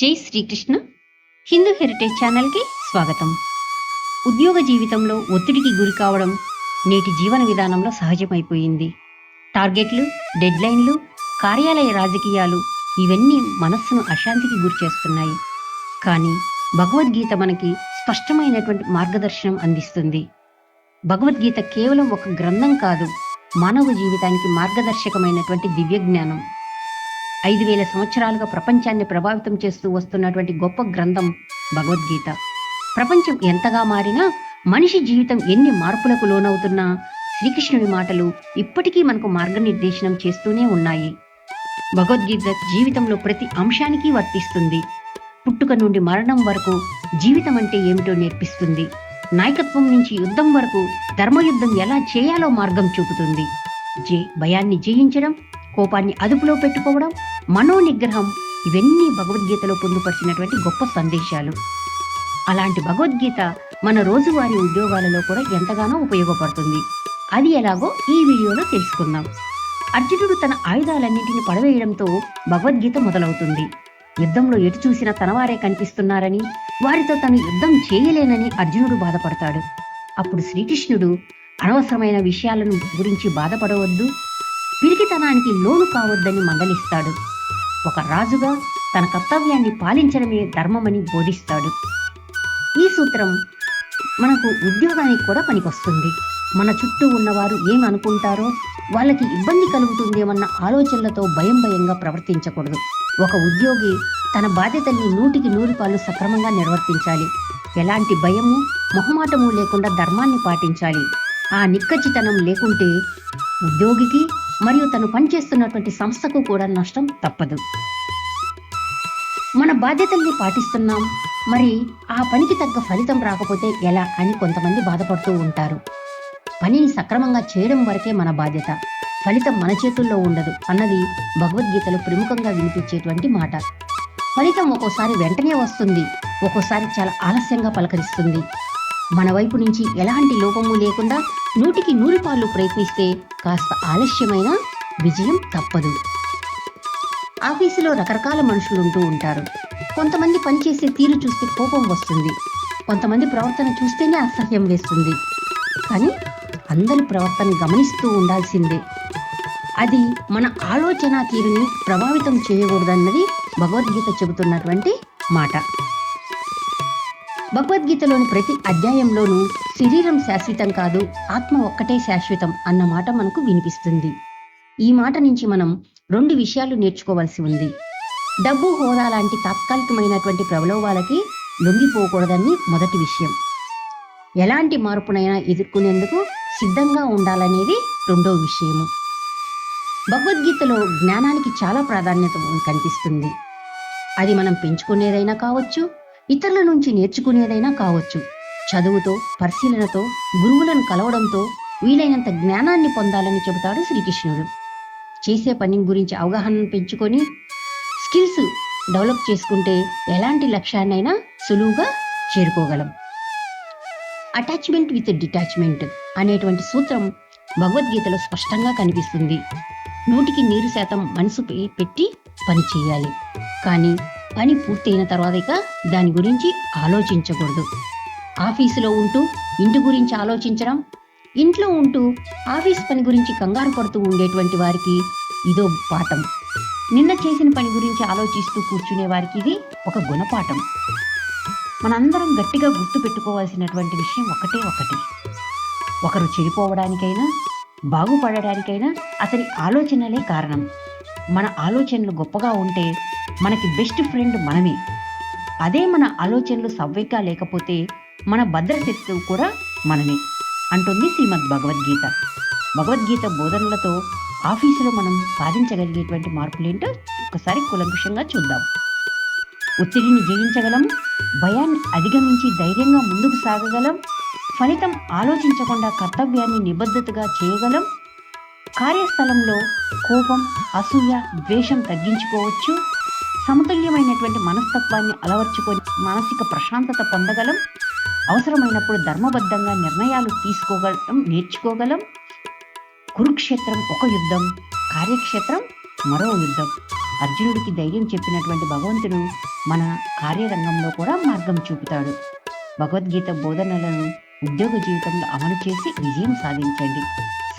జై శ్రీకృష్ణ. హిందూ హెరిటేజ్ ఛానల్కి స్వాగతం. ఉద్యోగ జీవితంలో ఒత్తిడికి గురి కావడం నేటి జీవన విధానంలో సహజమైపోయింది. టార్గెట్లు డెడ్లైన్లు కార్యాలయ రాజకీయాలు ఇవన్నీ మనస్సును అశాంతికి గురి చేస్తున్నాయి. కానీ భగవద్గీత మనకి స్పష్టమైనటువంటి మార్గదర్శనం అందిస్తుంది. భగవద్గీత కేవలం ఒక గ్రంథం కాదు మానవ జీవితానికి మార్గదర్శకమైనటువంటి దివ్య జ్ఞానం ఐదు వేల సంవత్సరాలుగా ప్రపంచాన్ని ప్రభావితం చేస్తూ వస్తున్నటువంటి గొప్ప గ్రంథం భగవద్గీత. ప్రపంచం ఎంతగా మారినా మనిషి జీవితం ఎన్ని మార్పులకు లోనవుతున్నా శ్రీకృష్ణుడి మాటలు ఇప్పటికీ మనకు మార్గనిర్దేశనం చేస్తూనే ఉన్నాయి. భగవద్గీత జీవితంలో ప్రతి అంశానికి వర్తిస్తుంది. పుట్టుక నుండి మరణం వరకు జీవితం అంటే ఏమిటో నేర్పిస్తుంది. నాయకత్వం నుంచి యుద్ధం వరకు ధర్మయుద్ధం ఎలా చేయాలో మార్గం చూపుతుంది. జే భయాన్ని జయించడం కోపాన్ని అదుపులో పెట్టుకోవడం మనో నిగ్రహం ఇవన్నీ భగవద్గీతలో పొందుపరిచినటువంటి గొప్ప సందేశాలు. అలాంటి భగవద్గీత మన రోజువారీ ఉద్యోగాలలో కూడా ఎంతగానో ఉపయోగపడుతుంది. అది ఎలాగో ఈ వీడియోలో తెలుసుకుందాం. అర్జునుడు తన ఆయుధాలన్నింటిని పడవేయడంతో భగవద్గీత మొదలవుతుంది. యుద్ధంలో ఎటు చూసినా తనవారే కనిపిస్తున్నారని వారితో తను యుద్ధం చేయలేనని అర్జునుడు బాధపడతాడు. అప్పుడు శ్రీకృష్ణుడు అనవసరమైన విషయాలను గురించి బాధపడవద్దు. పిరికితనానికి లోను కావద్దని మందలిస్తాడు. ఒక రాజుగా తన కర్తవ్యాన్ని పాలించడమే ధర్మమని బోధిస్తాడు. ఈ సూత్రం మనకు ఉద్యోగానికి కూడా పనికొస్తుంది. మన చుట్టూ ఉన్నవారు ఏం అనుకుంటారో వాళ్ళకి ఇబ్బంది కలుగుతుందేమన్న ఆలోచనలతో భయం భయంగా ప్రవర్తించకూడదు. ఒక ఉద్యోగి తన బాధ్యతల్ని నూటికి నూరు పాలు సక్రమంగా నిర్వర్తించాలి. ఎలాంటి భయము మొహమాటము లేకుండా ధర్మాన్ని పాటించాలి. ఆ నిక్కచ్చితనం లేకుంటే ఉద్యోగికి మరియు తను పనిచేస్తున్నటువంటి సంస్థకు కూడా నష్టం తప్పదు. మన బాధ్యతల్ని పాటిస్తున్నాం. మరి ఆ పనికి తగ్గ ఫలితం రాకపోతే ఎలా అని కొంతమంది బాధపడుతూ ఉంటారు. పనిని సక్రమంగా చేయడం వరకే మన బాధ్యత. ఫలితం మన చేతుల్లో ఉండదు అన్నది భగవద్గీతలో ప్రముఖంగా వినిపించేటువంటి మాట. ఫలితం ఒక్కోసారి వెంటనే వస్తుంది. ఒక్కోసారి చాలా ఆలస్యంగా పలకరిస్తుంది. మన వైపు నుంచి ఎలాంటి లోపము లేకుండా నూటికి నూరు పాలు ప్రయత్నిస్తే కాస్త ఆలస్యమైన విజయం తప్పదు. ఆఫీసులో రకరకాల మనుషులు ఉంటూ ఉంటారు. కొంతమంది పనిచేసే తీరు చూస్తే కోపం వస్తుంది. కొంతమంది ప్రవర్తన చూస్తేనే అసహ్యం వేస్తుంది. కానీ అందరి ప్రవర్తన గమనిస్తూ ఉండాల్సిందే. అది మన ఆలోచన తీరుని ప్రభావితం చేయకూడదన్నది భగవద్గీత చెబుతున్నటువంటి మాట. భగవద్గీతలోని ప్రతి అధ్యాయంలోనూ శరీరం శాశ్వతం కాదు ఆత్మ ఒక్కటే శాశ్వతం అన్న మాట మనకు వినిపిస్తుంది. ఈ మాట నుంచి మనం రెండు విషయాలు నేర్చుకోవాల్సి ఉంది. డబ్బు హోదా లాంటి తాత్కాలికమైనటువంటి ప్రభలోవాలకి లొంగిపోకూడదని మొదటి విషయం. ఎలాంటి మార్పునైనా ఎదుర్కొనేందుకు సిద్ధంగా ఉండాలనేది రెండో విషయము. భగవద్గీతలో జ్ఞానానికి చాలా ప్రాధాన్యత కనిపిస్తుంది. అది మనం పెంచుకునేదైనా కావచ్చు ఇతరుల నుంచి నేర్చుకునేదైనా కావచ్చు. చదువుతో పరిశీలనతో గురువులను కలవడంతో వీలైనంత జ్ఞానాన్ని పొందాలని చెబుతాడు శ్రీకృష్ణుడు. చేసే పని గురించి అవగాహనను పెంచుకొని స్కిల్స్ డెవలప్ చేసుకుంటే ఎలాంటి లక్ష్యాన్నైనా సులువుగా చేరుకోగలం. అటాచ్మెంట్ విత్ డిటాచ్మెంట్ అనేటువంటి సూత్రం భగవద్గీతలో స్పష్టంగా కనిపిస్తుంది. నూటికి నీరు శాతం మనసు పెట్టి పని చేయాలి కానీ పని పూర్తయిన తర్వాత ఇక దాని గురించి ఆలోచించకూడదు. ఆఫీసులో ఉంటూ ఇంటి గురించి ఆలోచించడం ఇంట్లో ఉంటూ ఆఫీస్ పని గురించి కంగారు పడుతూ ఉండేటువంటి వారికి ఇదో పాఠం. నిన్న చేసిన పని గురించి ఆలోచిస్తూ కూర్చునే వారికి ఇది ఒక గుణపాఠం. మనందరం గట్టిగా గుర్తు పెట్టుకోవాల్సినటువంటి విషయం ఒకటే ఒకటి. ఒకరు చెడిపోవడానికైనా బాగుపడడానికైనా అతని ఆలోచనలే కారణం. మన ఆలోచనలు గొప్పగా ఉంటే మనకి బెస్ట్ ఫ్రెండ్ మనమే. అదే మన ఆలోచనలు సవ్యంగా లేకపోతే మన భద్రశత్రువు కూడా మనమే. అంటుంది శ్రీమద్ భగవద్గీత. భగవద్గీత బోధనలతో ఆఫీసులో మనం సాధించగలిగేటువంటి మార్పులేంటో ఒకసారి కులంకుషంగా చూద్దాం. ఒత్తిడిని జయించగలం భయాన్ని అధిగమించి ధైర్యంగా ముందుకు సాగగలం ఫలితం ఆలోచించకుండా కర్తవ్యాన్ని నిబద్ధతగా చేయగలం కార్యస్థలంలో కోపం అసూయ ద్వేషం తగ్గించుకోవచ్చు. సమతుల్యమైనటువంటి మనస్తత్వాన్ని అలవర్చుకొని మానసిక ప్రశాంతత పొందగలం. అవసరమైనప్పుడు ధర్మబద్ధంగా నిర్ణయాలు తీసుకోగలం నేర్చుకోగలం. కురుక్షేత్రం ఒక యుద్ధం కార్యక్షేత్రం మరో యుద్ధం. అర్జునుడికి ధైర్యం చెప్పినటువంటి భగవంతుడు మన కార్యరంగంలో కూడా మార్గం చూపుతాడు. భగవద్గీత బోధనలను ఉద్యోగ జీవితంలో అమలు చేసి విజయం సాధించండి.